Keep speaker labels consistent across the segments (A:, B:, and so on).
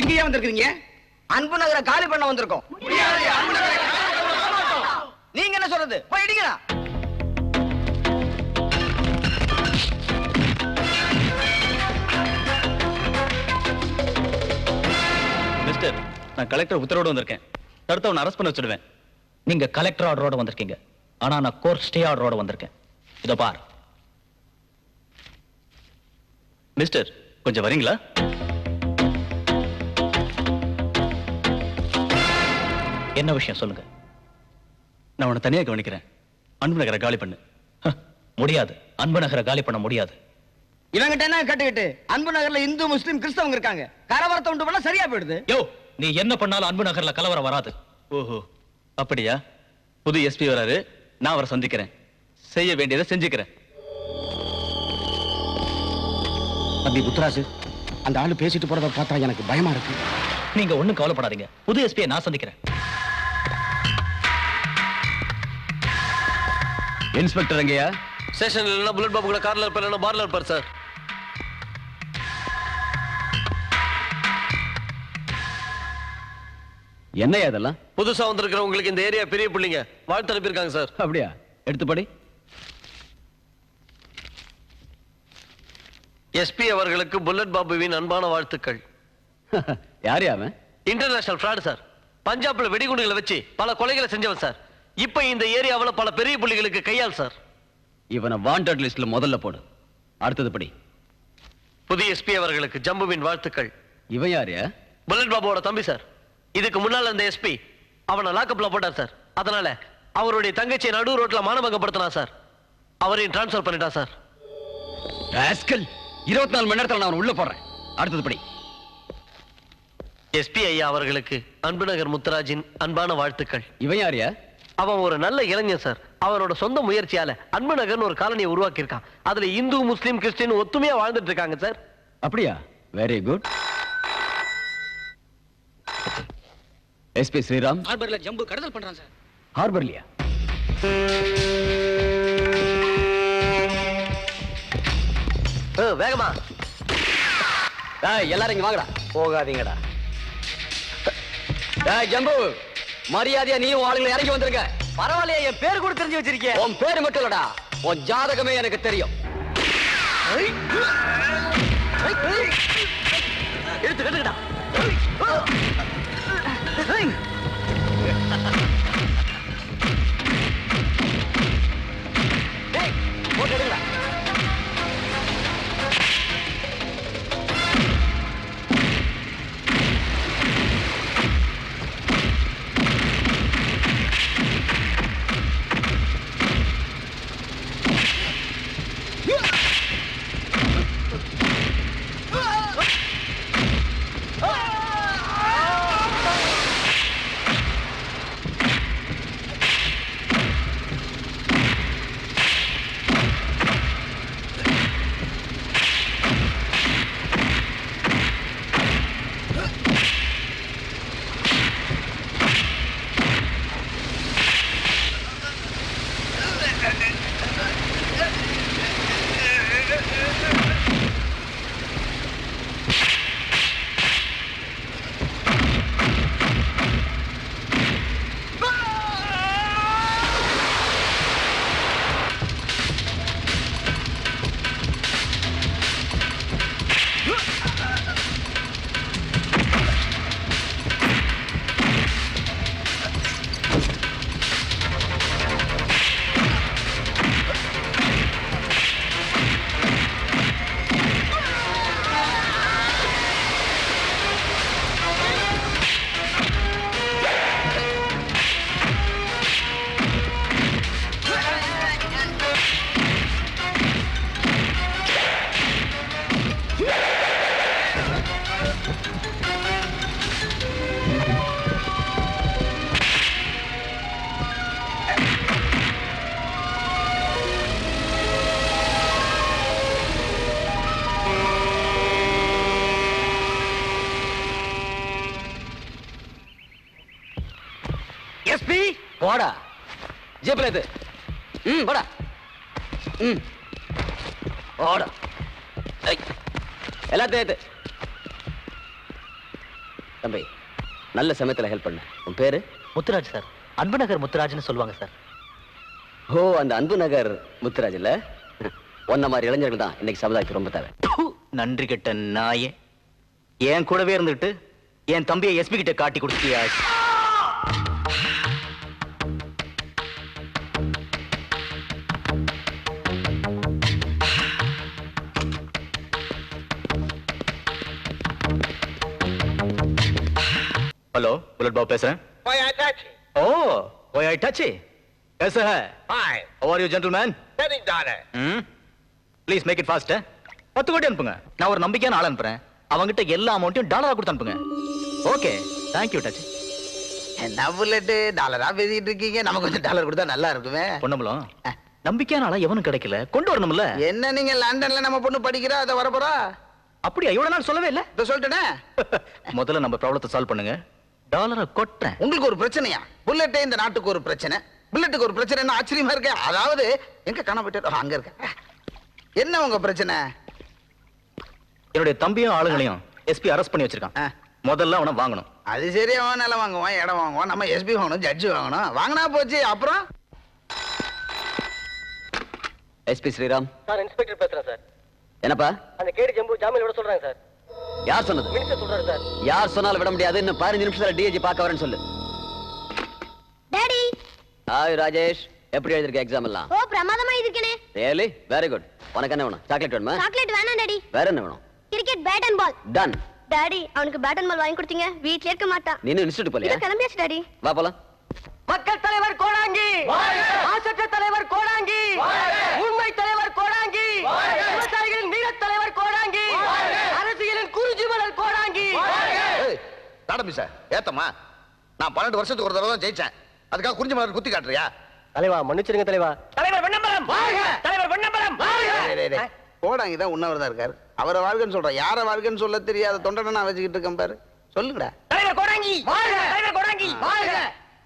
A: எங்கேயா வந்திருக்கீங்க
B: அன்பு நகரை காலி பண்ண வந்திருக்கோம். நீங்க என்ன சொல்றது? போய் இடிங்களா
C: மிஸ்டர் நான் கலெக்டர் உத்தரவோடு வந்திருக்கேன். தடுத்தவனை அரெஸ்ட் பண்ண வச்சிடுவேன்.
D: நீங்க கலெக்டர் ஆர்டரோட வந்திருக்கீங்க. ஆனா நான் கோர்ட் ஸ்டே ஆர்டரோட வந்திருக்கேன். இதோ பார்.
C: மிஸ்டர் கொஞ்சம் வரீங்களா?
D: என்ன விஷயம் சொல்லுங்க?
C: நான் உன்னை தனியாக கவனிக்கிறேன். அன்பு நகரை காலி பண்ணு.
D: முடியாது. அன்பு நகரை காலி பண்ண முடியாது.
B: இவங்கிட்ட என்ன கட்டுக்கிட்டு? அன்பு நகர்ல இந்து முஸ்லிம் கிறிஸ்தவங்க இருக்காங்க. கரவரத்தை உண்டு பண்ணா சரியா போயிடுது.
D: யோ நீ என்ன பண்ணாலும் அன்பு நகர்ல கலவரம் வராது.
C: ஓஹோ அப்படியா? புது எஸ்பி வராரு. நான் அவரை சந்திக்கிறேன். செய்ய வேண்டியதை செஞ்சுக்கிறேன்.
A: தம்பி புத்ராசு அந்த ஆளு பேசிட்டு போறத பார்த்தா எனக்கு பயமா இருக்கு.
D: நீங்க ஒண்ணும் கவலைப்படாதீங்க. புது எஸ்பியை நான் சந்திக்கிறேன்.
C: இன்ஸ்பெக்டர் எங்கேயா?
E: ஸ்டேஷன்ல இல்லைன்னா புல்லட் பாபு கூட கார்ல இருப்பார் இல்லைன்னா பார்ல இருப்பார் சார்.
C: என்னையா இதெல்லாம்?
E: புதுசா வந்திருக்கிறவங்களுக்கு இந்த ஏரியா பெரிய பிள்ளைங்க. வாழ்த்து அனுப்பியிருக்காங்க சார்.
C: அப்படியா? எடுத்து படி
E: எஸ்பி அவர்களுக்கு புல்லட் பாபுவின் அன்பான வாழ்த்துக்கள்.
C: யார் அவன்?
E: International fraud sir. பஞ்சாப்ல வெடிகுண்டுகளை வச்சு பல கொலைகளை செஞ்சவன் சார். இப்ப இந்த ஏரியாவுல பல பெரிய புள்ளிகளுக்கு கையாள் சார்.
C: இவனை வாண்டட் லிஸ்ட்ல முதல்ல போடு. அடுத்தது படி.
E: புதிய எஸ்பி அவர்களுக்கு ஜம்புவின் வாழ்த்துக்கள்.
C: இவன் யாரியா
E: புல்லட் பாபுவோட தம்பி சார். இதுக்கு முன்னால இந்த எஸ்பி அவனை லாக்கப்ல போட்டார் சார். அதனால அவருடைய தங்கச்சியை நடு ரோட்ல மானபங்கப்படுத்தினா சார். அவரையும் டிரான்ஸ்ஃபர் பண்ணிட்டா சார்.
C: ராஸ்கல் இருபத்தி நாலு மணி நேரத்தில் நான் உள்ள போடுறேன். அடுத்தது படி.
E: எஸ்பி ஐயா அவர்களுக்கு அன்புநகர் முத்துராஜின் அன்பான வாழ்த்துக்கள்.
C: இவன் யாரியா
E: அவன் ஒரு நல்ல இளைஞன் சார் அவனோட சொந்த முயற்சியால அன்பு நகர்னு ஒரு காலனியை உருவாக்கி இருக்கான் அதுல இந்து முஸ்லீம் கிறிஸ்டின் ஒத்துமையா வாழ்ந்துட்டு இருக்காங்க சார்
C: அப்படியா வெரி குட் எஸ்பி ஸ்ரீராம்
A: ஹார்பர்ல ஜம்பு கடத்தல் பண்றான் சார்
C: ஹார்பர்லியா
E: வேகமா.
C: டேய் எல்லாரும் இங்க வாங்கடா.
E: போகாதீங்கடா.
C: டேய் ஜம்பு. மரியாதையா நீயும் ஆளுங்களை இறங்கி வந்துருங்க
B: பரவாயில்லையே என் பேர் கூட தெரிஞ்சு வச்சிருக்கேன்
C: உன் பேரு மட்டும் இல்லடா. உன் ஜாதகமே எனக்கு தெரியும்.
E: எடுத்து கட்டுக்கடா.
B: எஸ்பி?
C: போடா. ஜீப்ல இது ம் போடா. ம். போடா. ஐ. எல்லாத்தையும் தம்பி நல்ல சமயத்துல ஹெல்ப் பண்ண. உன் பேரு?
D: முத்துராஜ் சார். அன்புநகர் முத்துராஜ்னு சொல்லுவாங்க சார்.
C: ஓ அந்த அன்பு நகர் முத்துராஜ் இல்ல? ஒன்ன மாதிரி இளைஞர்கள் தான் இன்னைக்கு சமுதாயத்துக்கு ரொம்ப தேவை.
D: நன்றி கெட்ட நாயே. என் கூடவே இருந்துட்டு என் தம்பியை எஸ்பி கிட்ட காட்டி கொடுத்தியா हेलो बुलेट बाबू பேசுறேன் ஓ ஓய் ஐ டச் कैसा है
A: hi
D: how are you gentleman
A: சரி டாலே
D: ம் ப்ளீஸ் மேக் இட் ஃபாஸ்ட் பத்து கோடி அனுப்புங்க நான் ஒரு நம்பிக்கையான ஆள் அனுப்புறேன் அவங்ககிட்ட எல்லா அமௌண்ட்டையும் டாலரா கொடுத்து அனுப்புங்க ஓகே தேங்க்யூ டச்
B: என்ன புல்லட்டு டாலரா பேசிட்டு இருக்கீங்க நமக்கு கொஞ்சம் டாலர் கொடுத்தா நல்லா இருக்குமே
D: பொண்ணம்பலம் நம்பிக்கையான ஆளா எவனும் கிடைக்கல கொண்டு வரணும்ல
B: என்ன நீங்க லண்டன்ல நம்ம பொண்ணு படிக்கிறா அதை வரப்போறா
D: அப்படியா இவ்வளவு நாள் சொல்லவே இல்ல
B: இதை சொல்லிட்டேனே
D: முதல்ல நம்ம ப்ராப்ளத்தை சால்வ் பண்ணுங்க டாலரை கொட்டுறேன்.
B: உங்களுக்கு ஒரு பிரச்சனையா? புல்லட்டே இந்த நாட்டுக்கு ஒரு பிரச்சனை. புல்லட்டுக்கு ஒரு பிரச்சனை என்ன ஆச்சரியமா இருக்கு? அதாவது எங்க காண போயிட்டு அங்க இருக்க என்ன உங்க பிரச்சனை?
D: என்னுடைய தம்பியும் ஆளுங்களையும் எஸ்பி அரெஸ்ட் பண்ணி வச்சிருக்கான். முதல்ல அவனை வாங்கணும்.
B: அது சரி அவன் நிலம் வாங்குவான் இடம் வாங்குவான் நம்ம எஸ்பி வாங்கணும் ஜட்ஜி வாங்கணும். வாங்கினா போச்சு அப்புறம்?
C: எஸ்பி ஸ்ரீராம்.
F: சார் இன்ஸ்பெக்டர் பேசுறேன் சார்.
C: என்னப்பா?
F: அந்த கேடி ஜம்பு ஜாமீன் விட சொல்றாங்க சார்.
C: யார் சொன்னது?
F: மினிஸ்டர் சொல்றாரு சார்.
C: யார் சொன்னாலும் விட முடியாது. இன்னும் பதினஞ்சு நிமிஷத்துல டிஏஜி பார்க்க வரேன்னு சொல்லு.
G: டாடி
C: ஹாய் ராஜேஷ் எப்படி எழுதிருக்க எக்ஸாம் எல்லாம்?
G: ஓ பிரமாதமா இருக்கனே
C: ரியலி வெரி குட் உனக்கு என்ன வேணும்? சாக்லேட் வேணுமா?
G: சாக்லேட் வேணாம் டாடி
C: வேற என்ன வேணும்?
G: Cricket bat and ball
C: done
G: daddy அவனுக்கு பேட் அண்ட் பால் வாங்கி கொடுத்தீங்க. வீட்லயே இருக்க மாட்டான்.
C: நீ இன்ஸ்டியூட் போலியா
G: இதோ கிளம்பியாச்சு டாடி
C: வா போலாம்.
F: மக்கள் தலைவர் கோடாங்கி! மாசற்ற தலைவர் கோடாங்கி! உண்மை தலைவர் கோடாங்கி விவசாயிகளின் வீர தலைவர் கோடாங்கி அரசியலின் குருஜி மலர் கோடாங்கி
A: நடம்பி சார் ஏத்தம்மா. நான் பன்னெண்டு வருஷத்துக்கு ஒரு தடவை தான் ஜெயிச்சேன். அதுக்காக குறிஞ்சி மலர் குத்தி காட்டுறியா?
F: தலைவா மன்னிச்சிருங்க தலைவா. தலைவர் வெண்ணம்பலம்! தலைவர்
B: டேய். கோடாங்கி தான் உண்ணவர் தான் இருக்காரு. அவரை வாழ்க்கைன்னு சொல்றேன் யாரை வாழ்க்கைன்னு சொல்ல தெரியாத தொண்டனை நான் வச்சுக்கிட்டு இருக்கேன் பாரு. சொல்லுங்கடா
F: தலைவர் கோடாங்கி! தலைவர் கோடாங்கி!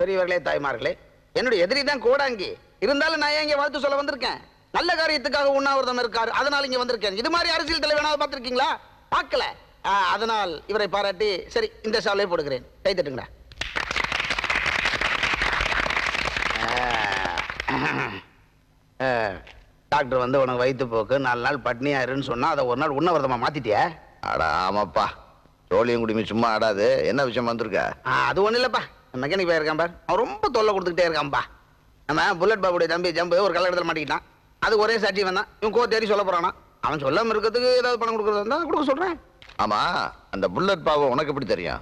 B: பெரியவர்களே தாய்மார்களே என்னுடைய எதிரி தான் கோடாங்கி. இருந்தாலும் நான் ஏன் இங்க வாழ்த்து சொல்ல வந்திருக்கேன்? நல்ல காரியத்துக்காக உண்ணாவிரதம் இருக்காரு அதனால இங்க வந்திருக்கேன். இது மாதிரி அரசியல் தலைவனாவது பார்த்திருக்கீங்களா? பார்க்கல. ஆ, அதனால் இவரை பாராட்டி சரி இந்த சாலையை போடுகிறேன். கை தட்டுங்கடா. டாக்டர் வந்து உனக்கு வயிற்று போக்கு நாலு நாள் பட்னியாருன்னு சொன்னா அதை ஒரு நாள் உண்ணவிரதமா மாத்திட்டியா?
A: அடா ஆமாப்பா. சோழியம் குடிமை சும்மா ஆடாது. என்ன விஷயம் வந்திருக்க?
B: அது ஒண்ணும் இல்லப்பா. மெக்கானிக் பையன் இருக்கான் பார். அவன் ரொம்ப தொல்லை கொடுத்துக்கிட்டே இருக்கான்ப்பா நம்ம புல்லட் பாபுடைய தம்பி ஜம்பு ஒரு கல்லடத்தில் மாட்டிக்கிட்டான். அது ஒரே சாட்சி வந்தான் இவன் கோ தேடி சொல்ல போறானா. அவன் சொல்லாம இருக்கிறதுக்கு ஏதாவது பணம் கொடுக்குறதா இருந்தா கொடுக்க சொல்றேன்.
A: ஆமா அந்த புல்லட் பாவை உனக்கு எப்படி தெரியும்?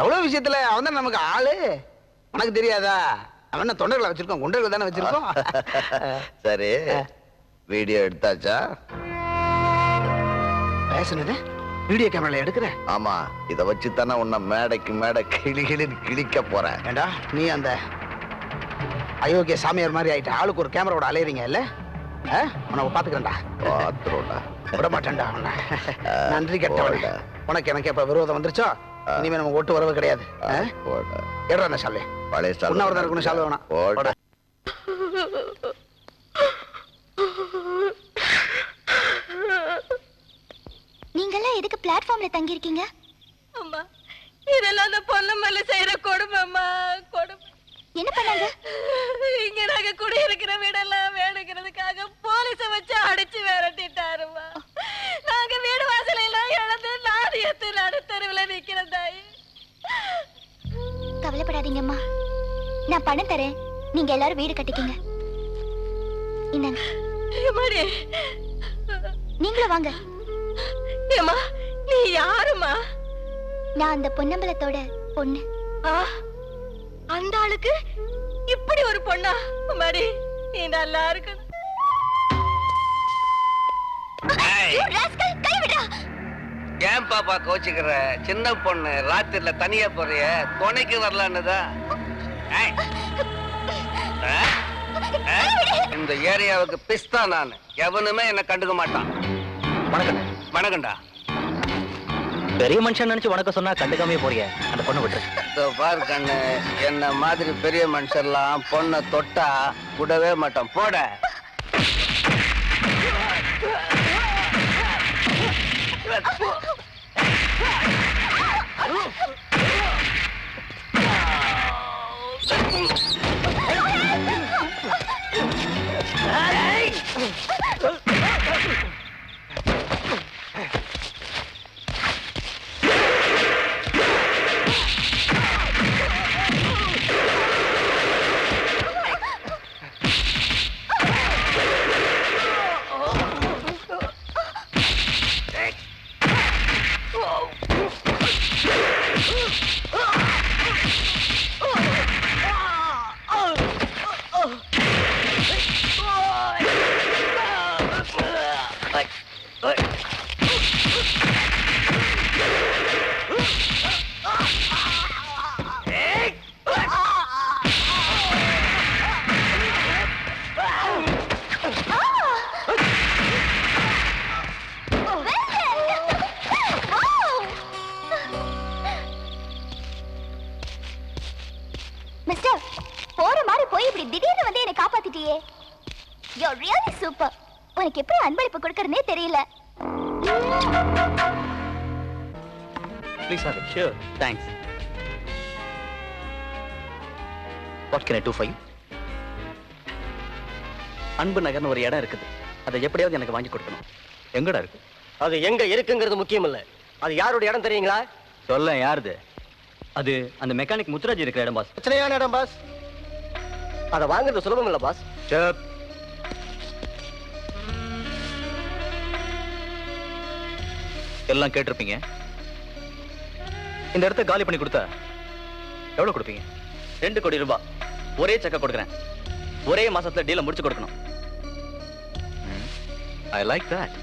B: எவ்வளவு விஷயத்துல அவன் தான் நமக்கு ஆளு? உனக்கு தெரியாதா? அவன் தொண்டர்களை வச்சிருக்கோம் குண்டர்கள் தானே வச்சிருக்கோம்?
A: சரி வீடியோ எடுத்தாச்சா?
B: பேசுனது? வீடியோ கேமரால எடுக்கிற?
A: ஆமா இத வச்சு தானே உன்னை மேடைக்கு மேடை கிளி கிளின்னு கிழிக்க போறேன்.
B: ஏண்டா நீ அந்த அயோக்கிய சாமியார் மாதிரி ஆயிட்ட ஆளுக்கு ஒரு கேமராவோட அலையறீங்க இல்ல? உன்னை பாத்துக்கிறேன்டா.
A: பாத்துருடா
B: விட மாட்டேன்டா உன்னை நன்றி கெட்டவள்
A: போடா.
B: உனக்கு எனக்கு எப்ப விரோதம் வந்துருச்சோ? இனிமே நமக்கு ஒட்டு வரவு கிடையாது. எடுறா அந்த சாலை
A: பழைய ஸ்டால்
B: உண்ணாவிரதம் இருக்கணும் சால்வை வேணாம்.
A: போடா.
G: நீங்கெல்லாம் எதுக்கு பிளாட்ஃபார்ம்ல தங்கி இருக்கீங்க
H: அம்மா இதெல்லாம் அந்த பொண்ணு மேல செய்யற கொடுமைம்மா. கொடுமை.
G: என்ன பண்ணாங்க?
H: இங்க நாங்க வீடெல்லாம் வேணுங்கிறதுக்காக போலீஸ வச்சு அடிச்சு விரட்டிட்டாருமா. நாங்க வீடு வாசல எல்லாம் இழந்து நாரியத்து நடுத்தருவுல தாய்.
G: கவலைப்படாதீங்கம்மா. நான் பணம் தரேன். நீங்க எல்லாரும் வீடு கட்டிக்கங்க. இந்தாங்க. நீங்களும் வாங்க.
H: ஏம்மா நீ யாருமா
G: நான் அந்த பொன்னம்பலத்தோட பொண்ணு.
H: ஆ, அந்த ஆளுக்கு இப்படி ஒரு பொண்ணா? மடி நீ நல்லா இருக்கணும்.
G: You rascal, கை விடுடா.
I: ஏன் பாப்பா கோச்சுக்கிற? சின்ன பொண்ணு ராத்திரில தனியா போறிய துணைக்கு வரலான்னுதான்? இந்த ஏரியாவுக்கு பிஸ்தா நான். எவனுமே என்ன கண்டுக்க மாட்டான்.
D: வணக்கம்
I: வணக்கம்டா.
D: பெரிய மனுஷன் நினச்சி உனக்கு சொன்னா கண்டுக்காமே போறிய. அந்த பொண்ணு
I: விட்டு பாரு கண்ணு என்ன மாதிரி பெரிய மனுஷர்லாம் பொண்ணை தொட்டா விடவே மாட்டோம். போட.
G: Hey! உனக்கு எப்படி அன்பளிப்பு கொடுக்கறதுனே தெரியல.
D: Please have it
J: sure thanks
D: what can I do five
K: அன்பு நகர்னு ஒரு இடம் இருக்குது. அதை எப்படியாவது எனக்கு வாங்கி கொடுக்கணும்.
D: எங்கடா இருக்கு?
F: அது எங்க இருக்குங்கிறது முக்கியம் இல்ல அது யாருடைய இடம் தெரியுங்களா?
D: சொல்ல யாருது?
J: அது அந்த மெக்கானிக் முத்துராஜ் இருக்கிற இடம் பாஸ்
F: பிரச்சனையான இடம் பாஸ் அதை வாங்குறது சுலபம் இல்ல பாஸ்
D: எல்லாம் கேட்டிருப்பீங்க. இந்த இடத்த காலி பண்ணி கொடுத்தா எவ்வளவு கொடுப்பீங்க?
J: ரெண்டு கோடி ரூபாய் ஒரே செக்க கொடுக்குறேன். ஒரே மாசத்துல டீலை முடிச்சு கொடுக்கணும்.
D: I like that